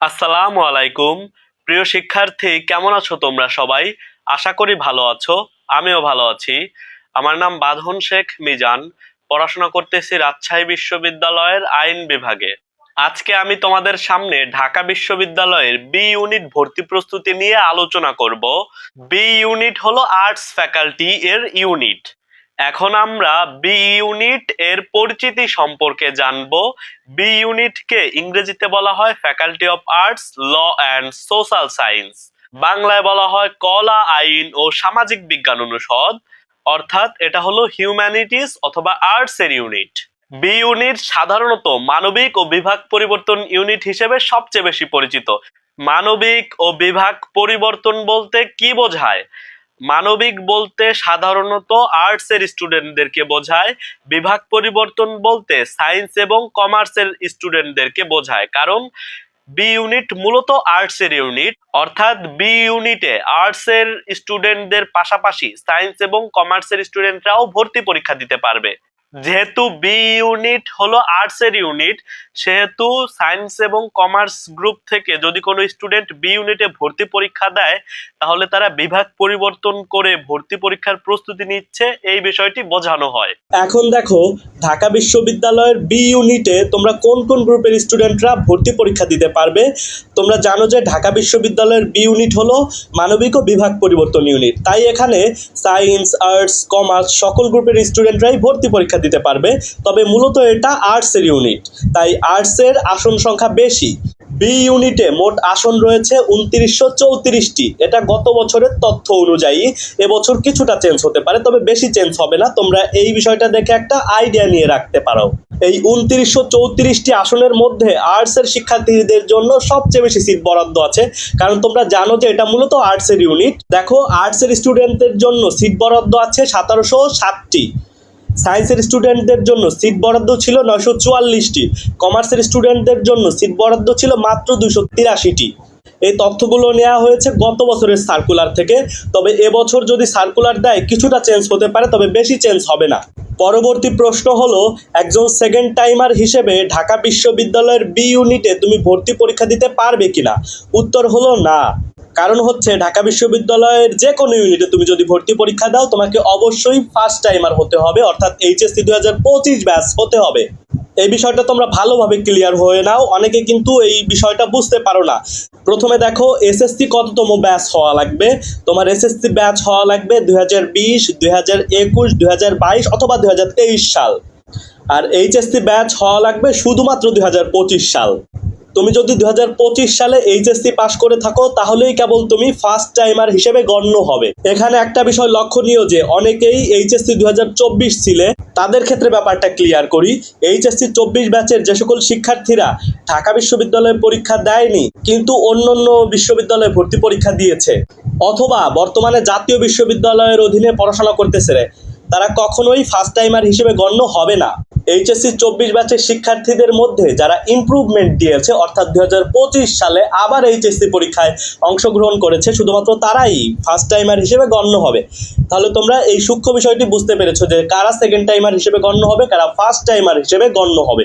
আসসালামু আলাইকুম। প্রিয় শিক্ষার্থী, কেমন আছো তোমরা সবাই? আশা করি ভালো আছো, আমিও ভালো আছি। আমার নাম বাঁধন শেখ মিজান, পড়াশোনা করতেছি রাজশাহী বিশ্ববিদ্যালয়ের আইন বিভাগে। আজকে আমি তোমাদের সামনে ঢাকা বিশ্ববিদ্যালয়ের বি ইউনিট ভর্তি প্রস্তুতি নিয়ে আলোচনা করব। বি ইউনিট হলো আর্টস ফ্যাকাল্টি এর ইউনিট। এখন আমরা বি ইউনিট এর পরিচিতি সম্পর্কে জানব। বি ইউনিটকে ইংরেজিতে বলা হয় faculty of arts law and social science বাংলায় বলা হয় কলা, আইন ও সামাজিক বিজ্ঞান অনুষদ। অর্থাৎ এটা হলো হিউম্যানিটিস অথবা আর্টস এর ইউনিট বি ইউনিট সাধারণত মানবিক ও বিভাগ পরিবর্তন ইউনিট হিসেবে সবচেয়ে বেশি পরিচিত। মানবিক ও বিভাগ পরিবর্তন বলতে কি বোঝায়? মানবিক বলতে সাধারণত আর্টস এর স্টুডেন্টদেরকে বোঝায়, বিভাগ পরিবর্তন বলতে সায়েন্স এবং কমার্সের স্টুডেন্টদেরকে বোঝায়। কারণ বি ইউনিট মূলত আর্টসের ইউনিট অর্থাৎ বি ইউনিটে আর্টস এর স্টুডেন্টদের পাশাপাশি সায়েন্স এবং কমার্সের স্টুডেন্টরাও ভর্তি পরীক্ষা দিতে পারবে। যেহেতু বি ইউনিট হলো আর্টস এর ইউনিট সেহেতু সায়েন্স এবং কমার্স গ্রুপ থেকে যদি কোনো স্টুডেন্ট বি ইউনিটে ভর্তি পরীক্ষা দেয়, তাহলে তারা বিভাগ পরিবর্তন করে ভর্তি পরীক্ষার প্রস্তুতি নিচ্ছে, এই বিষয়টি বোঝানো হয়। এখন দেখো, ঢাকা বিশ্ববিদ্যালয়ের বি ইউনিটে তোমরা কোন কোন গ্রুপের স্টুডেন্টরা ভর্তি পরীক্ষা দিতে পারবে? তোমরা জানো যে ঢাকা বিশ্ববিদ্যালয়ের বি ইউনিট হলো মানবিক ও বিভাগ পরিবর্তন ইউনিট তাই এখানে সায়েন্স আর্টস কমার্স সকল গ্রুপের স্টুডেন্টরাই ভর্তি পরীক্ষা দিতে পারবে। তবে মূলত এটা আর্টসের ইউনিট তাই আর্টসের আসন সংখ্যা বেশি। বি ইউনিটে মোট আসন রয়েছে উনত্রিশশো চৌত্রিশটি। এটা গত বছরের তথ্য অনুযায়ী এবছর কিছুটা চেঞ্জ হতে পারে, তবে বেশি চেঞ্জ হবে না। তোমরা এই বিষয়টা দেখে একটা আইডিয়া নিয়ে রাখতে পারো। এই উনত্রিশশো চৌত্রিশটি আসনের মধ্যে আর্টসের শিক্ষার্থীদের জন্য সবচেয়ে বেশি সিট বরাদ্দ আছে। কারণ তোমরা জানো যে এটা মূলত আর্টসের ইউনিট দেখো, আর্টসের স্টুডেন্টদের জন্য সিট বরাদ্দ আছে সতেরোশো সাতটি সায়েন্সের স্টুডেন্টদের জন্য সিট বরাদ্দ ছিল নয়শো চুয়াল্লিশটি। কমার্সের স্টুডেন্টদের জন্য সিট বরাদ্দ ছিল মাত্র দুশো তিরাশিটি। এই তথ্যগুলো নেওয়া হয়েছে গত বছরের সার্কুলার থেকে। তবে এবছর যদি সার্কুলার দেয়, কিছুটা চেঞ্জ হতে পারে, তবে বেশি চেঞ্জ হবে না। পরবর্তী প্রশ্ন হলো, একজন সেকেন্ড টাইমার হিসেবে ঢাকা বিশ্ববিদ্যালয়ের বি ইউনিটে তুমি ভর্তি পরীক্ষা দিতে পারবে কিনা? উত্তর হলো না। কারণ হচ্ছে ঢাকা বিশ্ববিদ্যালয়ের যে কোনো ইউনিটে তুমি যদি ভর্তি পরীক্ষা দাও, তোমাকে অবশ্যই ফার্স্ট টাইমার হতে হবে, অর্থাৎ এইচএসসি দু হাজার পঁচিশ ব্যাচ হতে হবে। এই বিষয়টা তোমরা ভালোভাবে ক্লিয়ার হয়ে নাও, অনেকে কিন্তু এই বিষয়টা বুঝতে পারো না। প্রথমে দেখো এসএসসি কততম ব্যাচ হওয়া লাগবে? তোমার এসএসসি ব্যাচ হওয়া লাগবে দুই হাজার বিশ, দুই হাজার একুশ, দুই হাজার বাইশ অথবা দুই হাজার তেইশ সাল। আর এইচএসসি ব্যাচ হওয়া লাগবে শুধুমাত্র দুই হাজার পঁচিশ সাল। তুমি যদি দুই হাজার পঁচিশ সালে এইচএসসি পাশ করে থাকো, তাহলেই কেবল তুমি ফার্স্ট টাইমার হিসেবে গণ্য হবে। এখানে একটা বিষয় লক্ষণীয় যে, অনেকেই এইচএসসি দু ছিলে, তাদের ক্ষেত্রে ব্যাপারটা ক্লিয়ার করি। এইচএসসি চব্বিশ ব্যাচের যে সকল শিক্ষার্থীরা ঢাকা বিশ্ববিদ্যালয়ে পরীক্ষা দেয়নি, কিন্তু অন্য অন্য বিশ্ববিদ্যালয়ে ভর্তি পরীক্ষা দিয়েছে, অথবা বর্তমানে জাতীয় বিশ্ববিদ্যালয়ের অধীনে পড়াশোনা করতেছে তারা কখনোই ফার্স্ট টাইমার হিসেবে গণ্য হবে না। এইচএসসি চব্বিশ ব্যাচের শিক্ষার্থীদের মধ্যে যারা ইমপ্রুভমেন্ট দিয়েছে, অর্থাৎ দু হাজার পঁচিশ সালে আবার এইচএসসি পরীক্ষায় অংশগ্রহণ করেছে, শুধুমাত্র তারাই ফার্স্ট টাইমার হিসেবে গণ্য হবে। তাহলে তোমরা এই সূক্ষ্ম বিষয়টি বুঝতে পেরেছ যে কারা সেকেন্ড টাইমার হিসেবে গণ্য হবে, কারা ফার্স্ট টাইমার হিসেবে গণ্য হবে।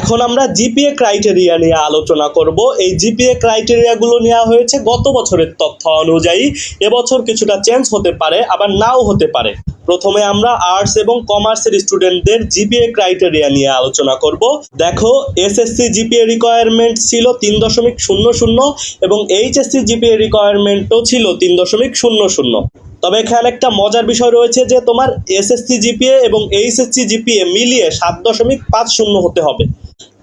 এখন আমরা জিপিএ ক্রাইটেরিয়া নিয়ে আলোচনা করব। এই জিপিএ ক্রাইটেরিয়াগুলো নেওয়া হয়েছে গত বছরের তথ্য অনুযায়ী। এবছর কিছুটা চেঞ্জ হতে পারে, আবার নাও হতে পারে। প্রথমে আমরা আর্টস এবং কমার্সের স্টুডেন্টদের জিপিএ ক্রাইটেরিয়া নিয়ে আলোচনা করব। দেখো এসএসসি জিপিএ রিকোয়ারমেন্ট ছিল তিন দশমিক শূন্য শূন্য এবং এইচএসসি জিপিএ রিকোয়ারমেন্টও ছিল তিন দশমিক শূন্য শূন্য। তবে এখানে একটা মজার বিষয় রয়েছে যে তোমার এসএসসি জিপিএ এবং এইচএসসি জিপিএ মিলিয়ে সাত দশমিক পাঁচ শূন্য হতে হবে।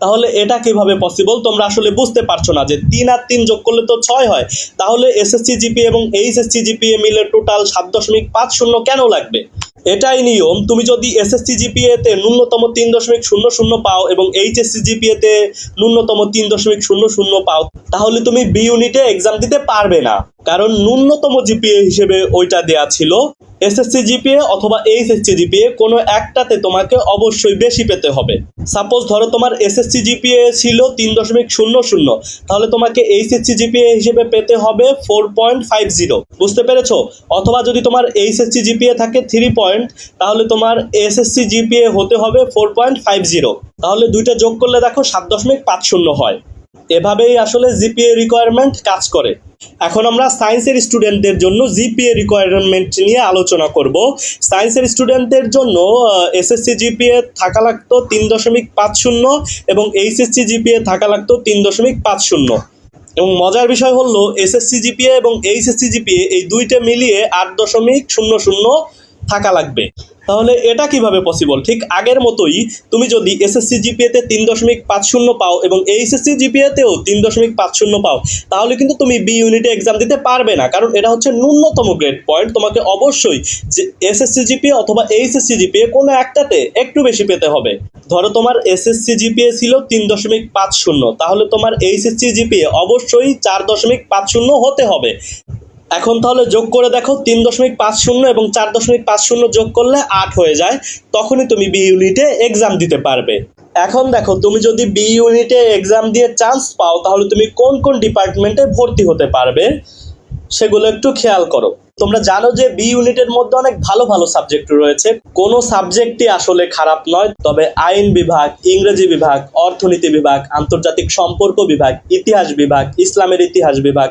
তাহলে এটা কীভাবে পসিবল তোমরা আসলে বুঝতে পারছ না যে তিন আর তিন যোগ করলে তো ছয় হয়। তাহলে এসএসসি জিপিএ এবং এইচএসসি জিপিএ মিলে টোটাল সাত দশমিক পাঁচ শূন্য কেন লাগবে? এটাই নিয়ম। তুমি যদি এসএসসি জিপিএতে ন্যূনতম তিন দশমিক শূন্য শূন্য পাও এবং এইচএসসি জিপিএতে ন্যূনতম তিন দশমিক শূন্য শূন্য পাও, তাহলে তুমি বি ইউনিটে এক্সাম দিতে পারবে না। কারণ ন্যূনতম জিপিএ হিসেবে ওইটা দেয়া ছিল এসএসসি জিপিএ অথবা এইচএসসি জিপিএ কোনো একটাতে তোমাকে অবশ্যই বেশি পেতে হবে। সাপোজ ধরো তোমার এসএসসি জিপিএ ছিল তিন দশমিক শূন্য শূন্য, তাহলে তোমাকে এইচএসসি জিপিএ হিসেবে পেতে হবে ফোর পয়েন্ট ফাইভ জিরো। বুঝতে পেরেছ? অথবা যদি তোমার এইচএসসি জিপিএ থাকে থ্রি পয়েন্ট, তাহলে তোমার এসএসসি জিপিএ হতে হবে ফোর পয়েন্ট ফাইভ জিরো। তাহলে দুইটা যোগ করলে দেখো সাত দশমিক পাঁচ শূন্য হয়। এভাবেই আসলে জিপিএ রিকোয়ারমেন্ট কাজ করে। এখন আমরা সায়েন্সের স্টুডেন্টদের জন্য জিপিএ রিকোয়ারমেন্ট নিয়ে আলোচনা করব। সায়েন্সের স্টুডেন্টদের জন্য এসএসসি জিপিএ থাকা লাগতো তিন দশমিক পাঁচ শূন্য এবং এইচএসসি জিপিএ থাকা লাগতো তিন দশমিক পাঁচ শূন্য। এবং মজার বিষয় হলো এসএসসি জিপিএ এবং এইচএসসি জিপিএ এই দুইটা মিলিয়ে আট দশমিক শূন্য শূন্য থাকা লাগবে। তাহলে এটা কীভাবে পসিবল ঠিক আগের মতোই তুমি যদি এসএসসি জিপিএতে তিন দশমিক পাঁচ শূন্য পাও এবং এইচএসসি জিপিএতেও তিন দশমিক পাঁচ শূন্য পাও, তাহলে কিন্তু তুমি বি ইউনিটে এক্সাম দিতে পারবে না। কারণ এটা হচ্ছে ন্যূনতম গ্রেড পয়েন্ট তোমাকে অবশ্যই যে এসএসসি জিপিএ অথবা এইচএসসি জিপিএ কোনো একটাতে একটু বেশি পেতে হবে। ধরো তোমার এসএসসি জিপিএ ছিল তিন দশমিক পাঁচ শূন্য, তাহলে তোমার এইচএসসি জিপিএ অবশ্যই চার দশমিক পাঁচ শূন্য হতে হবে। এখন তাহলে যোগ করে দেখো তিন দশমিক পাঁচ শূন্য এবং চার দশমিক পাঁচ শূন্য যোগ করলে আট হয়ে যায়, তখনই তুমি বি ইউনিটে এক্সাম দিতে পারবে। এখন দেখো, তুমি যদি বি ইউনিটে এক্সাম দিয়ে চান্স পাও, তাহলে তুমি কোন কোন ডিপার্টমেন্টে ভর্তি হতে পারবে, সেগুলো একটু খেয়াল করো। তোমরা জানো যে বি ইউনিটের মধ্যে অনেক ভালো ভালো সাবজেক্ট রয়েছে। কোনো সাবজেক্টই আসলে খারাপ নয়, তবে আইন বিভাগ, ইংরেজি বিভাগ, অর্থনীতি বিভাগ, আন্তর্জাতিক সম্পর্ক বিভাগ, ইতিহাস বিভাগ, ইসলামের ইতিহাস বিভাগ,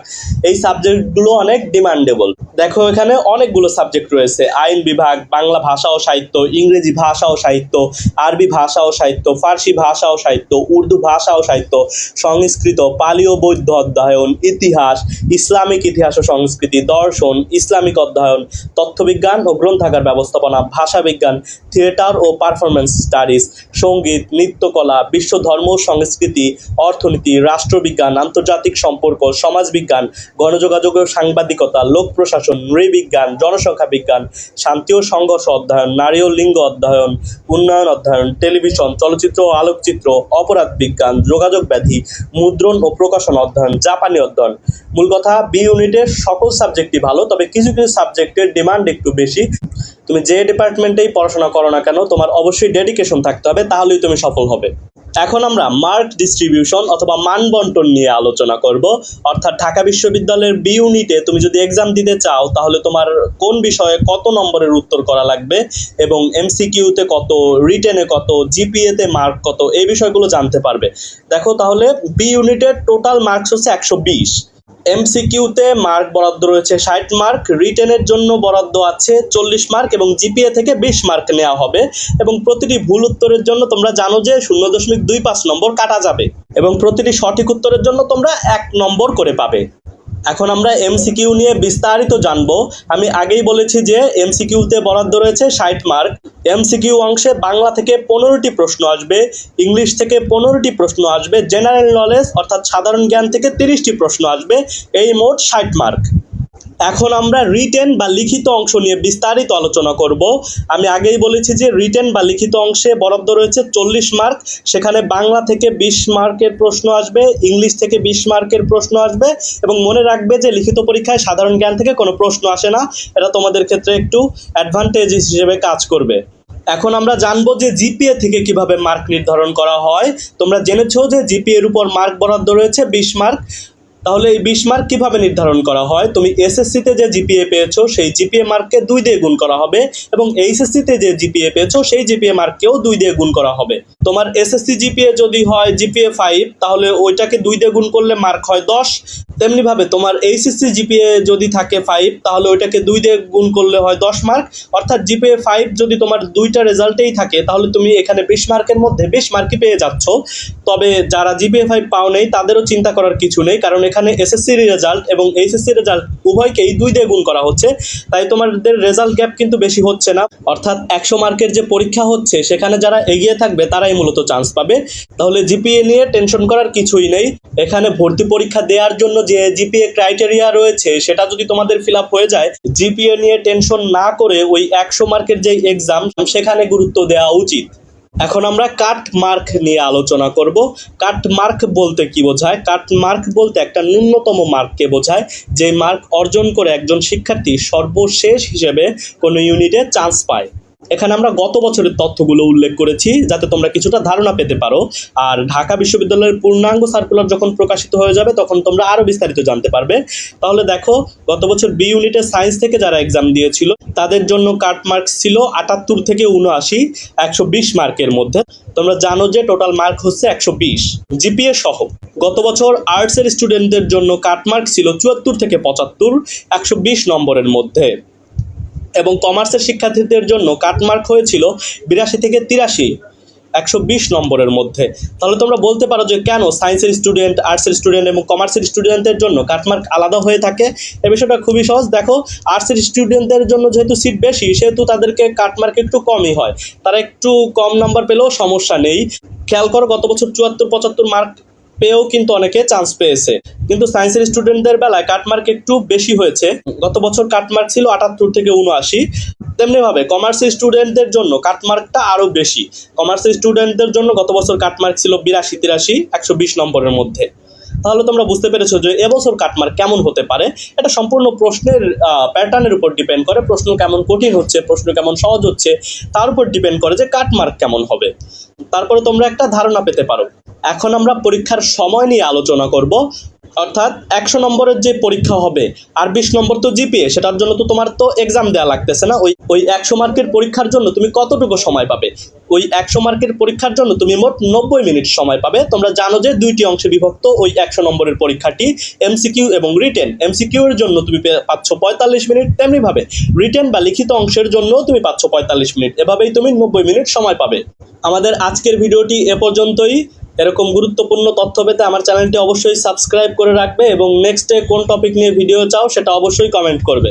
এই সাবজেক্টগুলো অনেক ডিমান্ডেবল দেখো এখানে অনেকগুলো সাবজেক্ট রয়েছে। আইন বিভাগ, বাংলা ভাষা ও সাহিত্য, ইংরেজি ভাষা ও সাহিত্য, আরবি ভাষা ও সাহিত্য, ফার্সি ভাষা ও সাহিত্য, উর্দু ভাষা ও সাহিত্য, সংস্কৃত, পালি ও বৌদ্ধ অধ্যয়ন, ইতিহাস, ইসলামিক ইতিহাস ও সংস্কৃতি, দর্শন ইসলামিক অধ্যয়ন, তথ্যবিজ্ঞান ও গ্রন্থাগার ব্যবস্থাপনা ভাষাবিজ্ঞান থিয়েটার ও পারফরমেন্স স্টাডিজ, সংগীত, নৃত্যকলা, বিশ্ব ধর্ম, সংস্কৃতি, অর্থনীতি, রাষ্ট্রবিজ্ঞান, আন্তর্জাতিক সম্পর্ক, সমাজবিজ্ঞান, গণযোগাযোগ ও সাংবাদিকতা, লোক প্রশাসন নৃবিজ্ঞান জনসংখ্যা বিজ্ঞান, শান্তি ও সংঘর্ষ অধ্যয়ন, নারী ও লিঙ্গ অধ্যয়ন, উন্নয়ন অধ্যয়ন, টেলিভিশন, চলচ্চিত্র ও আলোকচিত্র, অপরাধ বিজ্ঞান, যোগাযোগ ব্যাধি, মুদ্রণ ও প্রকাশন অধ্যয়ন, জাপানি অধ্যয়ন। মূল কথা বি ইউনিটের সকল সাবজেক্টই ভালো, তবে কিছু কিছু কিছু সাবজেক্টের ডিমান্ড একটু বেশি। তুমি যে ডিপার্টমেন্টেই পড়াশোনা করো না কেন, তোমার অবশ্যই ডেডিকেশন থাকতে হবে, তাহলেই তুমি সফল হবে। এখন আমরা মার্ক ডিস্ট্রিবিউশন অথবা মান বন্টন নিয়ে আলোচনা করব। অর্থাৎ ঢাকা বিশ্ববিদ্যালয়ের বি ইউনিটে তুমি যদি এক্সাম দিতে চাও, তাহলে তোমার কোন বিষয়ে কত নম্বরের উত্তর করা লাগবে এবং এমসিকিউতে কত রিটেনে কত জিপিএতে মার্ক কত, এই বিষয়গুলো জানতে পারবে। দেখো তাহলে বি ইউনিটের টোটাল মার্কস হচ্ছে একশো বিশ। এমসিকিউতে মার্ক বরাদ্দ রয়েছে ষাট মার্ক রিটেনের জন্য বরাদ্দ আছে চল্লিশ মার্ক এবং জিপিএ থেকে বিশ মার্ক নেওয়া হবে এবং প্রতিটি ভুল উত্তরের জন্য তোমরা জানো যে শূন্য দশমিক দুই পাঁচ নম্বর কাটা যাবে এবং প্রতিটি সঠিক উত্তরের জন্য তোমরা এক নম্বর করে পাবে। এখন আমরা এমসিকিউ নিয়ে বিস্তারিত জানব। আমি আগেই বলেছি যে এমসিকিউতে বরাদ্দ রয়েছে ষাট মার্ক। এমসিকিউ অংশে বাংলা থেকে পনেরোটি প্রশ্ন আসবে, ইংলিশ থেকে পনেরোটি প্রশ্ন আসবে, জেনারেল নলেজ অর্থাৎ সাধারণ জ্ঞান থেকে তিরিশটি প্রশ্ন আসবে। এই মোট ষাট মার্ক। এখন আমরা রিটেন বা লিখিত অংশ নিয়ে বিস্তারিত আলোচনা করব। আমি আগেই বলেছি যে রিটেন বা লিখিত অংশে বরাদ্দ রয়েছে চল্লিশ মার্ক সেখানে বাংলা থেকে বিশ মার্কের প্রশ্ন আসবে, ইংলিশ থেকে বিশ মার্কের প্রশ্ন আসবে এবং মনে রাখবে যে লিখিত পরীক্ষায় সাধারণ জ্ঞান থেকে কোনো প্রশ্ন আসে না। এটা তোমাদের ক্ষেত্রে একটু অ্যাডভান্টেজ হিসেবে কাজ করবে। এখন আমরা জানব যে জিপিএ থেকে কীভাবে মার্ক নির্ধারণ করা হয়। তোমরা জেনেছো যে জিপিএর উপর মার্ক বরাদ্দ রয়েছে বিশ মার্ক তাহলে এই বিশ মার্ক কীভাবে নির্ধারণ করা হয়? তুমি এসএসসিতে যে জিপিএ পেয়েছ, সেই জিপিএ মার্ককে দুই দিয়ে গুণ করা হবে এবং এইচএসসিতে যে জিপিএ পেয়েছ, সেই জিপিএ মার্ককেও দুই দিয়ে গুণ করা হবে। তোমার এসএসসি জিপিএ যদি হয় জিপিএ ফাইভ তাহলে ওইটাকে দুই দিয়ে গুণ করলে মার্ক হয় দশ। তেমনিভাবে তোমার এইচএসসি জিপিএ যদি থাকে ফাইভ তাহলে ওইটাকে দুই দিয়ে গুণ করলে হয় দশ মার্ক অর্থাৎ জিপিএ ফাইভ যদি তোমার দুইটা রেজাল্টেই থাকে, তাহলে তুমি এখানে বিশ মার্কের মধ্যে বিশ মার্কই পেয়ে যাচ্ছ। তবে যারা জিপিএ ফাইভ পাও নেই, তাদেরও চিন্তা করার কিছু নেই, কারণ এখানে এসএসসি রেজাল্ট এবং এইচএসসি রেজাল্ট উভয়কেই দুই দিয়ে গুণ করা হচ্ছে। তাই তোমাদের রেজাল্ট গ্যাপ কিন্তু বেশি হচ্ছে না। অর্থাৎ একশো মার্কের যে পরীক্ষা হচ্ছে, সেখানে যারা এগিয়ে থাকবে, তারাই মূলত চান্স পাবে। তাহলে জিপিএ নিয়ে টেনশন করার কিছুই নেই। এখানে ভর্তি পরীক্ষা দেওয়ার জন্য যে জিপিএ ক্রাইটেরিয়া রয়েছে, সেটা যদি তোমাদের ফিল আপ হয়ে যায় জিপিএ নিয়ে টেনশন না করে ওই একশো মার্কের যে এক্সাম সেখানে গুরুত্ব দেওয়া উচিত। এখন আমরা কাট মার্ক নিয়ে আলোচনা করব। কাট মার্ক বলতে কি বোঝায়? কাট মার্ক বলতে একটা ন্যূনতম মার্ককে বোঝায়, যে মার্ক অর্জন করে একজন শিক্ষার্থী সর্বশেষ হিসেবে কোনো ইউনিটে চান্স পায়। এখানে আমরা গত বছরের তথ্যগুলো উল্লেখ করেছি, যাতে তোমরা কিছুটা ধারণা পেতে পারো। আর ঢাকা বিশ্ববিদ্যালয়ের পূর্ণাঙ্গ সার্কুলার যখন প্রকাশিত হয়ে যাবে, তখন তোমরা আরও বিস্তারিত জানতে পারবে। তাহলে দেখো, গত বছর বি ইউনিটের সায়েন্স থেকে যারা এক্সাম দিয়েছিল, তাদের জন্য কাট মার্কস ছিল আটাত্তর থেকে উনআশি, একশো বিশ মার্কের মধ্যে। তোমরা জানো যে টোটাল মার্ক হচ্ছে একশো বিশ। জিপিএ সহ। গত বছর আর্টসের স্টুডেন্টদের জন্য কাটমার্ক ছিল চুয়াত্তর থেকে পঁচাত্তর, একশো বিশ নম্বরের মধ্যে। এবং কমার্সের শিক্ষার্থীদের জন্য কাটমার্ক হয়েছিল বিরাশি থেকে তিরাশি, একশো বিশ নম্বরের মধ্যে। তাহলে তোমরা বলতে পারো যে কেন সায়েন্সের স্টুডেন্ট, আর্টসের স্টুডেন্ট এবং কমার্সের স্টুডেন্টদের জন্য কাটমার্ক আলাদা হয়ে থাকে? এ বিষয়টা খুবই সহজ। দেখো, আর্টসের স্টুডেন্টদের জন্য যেহেতু সিট বেশি, সেহেতু তাদেরকে কাটমার্ক একটু কমই হয়। তারা একটু কম নাম্বার পেলেও সমস্যা নেই। খেয়াল করো, গত বছর চুয়াত্তর, পঁচাত্তর মার্ক পেয়েও কিন্তু অনেকে চান্স পেয়েছে। কিন্তু সায়েন্সের স্টুডেন্টদের বেলায় কাটমার্ক একটু বেশি হয়েছে। গত বছর কাটমার্ক ছিল আটাত্তর থেকে উনআশি। তেমনিভাবে কমার্সের স্টুডেন্টদের জন্য কাটমার্কটা আরও বেশি। কমার্সের স্টুডেন্টদের জন্য গত বছর কাটমার্ক ছিল বিরাশি, তিরাশি, একশো বিশ নম্বরের মধ্যে। তাহলে তোমরা বুঝতে পেরেছ যে এবছর কাটমার্ক কেমন হতে পারে? এটা সম্পূর্ণ প্রশ্নের প্যাটার্নের উপর ডিপেন্ড করে। প্রশ্ন কেমন কঠিন হচ্ছে, প্রশ্ন কেমন সহজ হচ্ছে, তার উপর ডিপেন্ড করে যে কাটমার্ক কেমন হবে। তারপরে তোমরা একটা ধারণা পেতে পারো। এখন আমরা পরীক্ষার সময় নিয়ে আলোচনা করব। অর্থাৎ একশো নম্বরের যে পরীক্ষা হবে আর বিশ নম্বর তো জিপিএ, সেটার জন্য তো তোমার তো এক্সাম দেওয়া লাগতেছে না। ওই ওই একশো মার্কের পরীক্ষার জন্য তুমি কতটুকু সময় পাবে? ওই একশো মার্কের পরীক্ষার জন্য তুমি মোট নব্বই মিনিট সময় পাবে। তোমরা জানো যে দুইটি অংশে বিভক্ত ওই একশো নম্বরের পরীক্ষাটি, এমসিকিউ এবং রিটেন। এমসিকিউ এর জন্য তুমি পাচ্ছ পঁয়তাল্লিশ মিনিট, তেমনিভাবে রিটেন বা লিখিত অংশের জন্য তুমি পাচ্ছ পঁয়তাল্লিশ মিনিট। এভাবেই তুমি নব্বই মিনিট সময় পাবে। আমাদের আজকের ভিডিওটি এ পর্যন্তই। এরকম গুরুত্বপূর্ণ তথ্য পেতে আমার চ্যানেলটি অবশ্যই সাবস্ক্রাইব করে রাখবে এবং নেক্সটে কোন টপিক নিয়ে ভিডিও চাও সেটা অবশ্যই কমেন্ট করবে।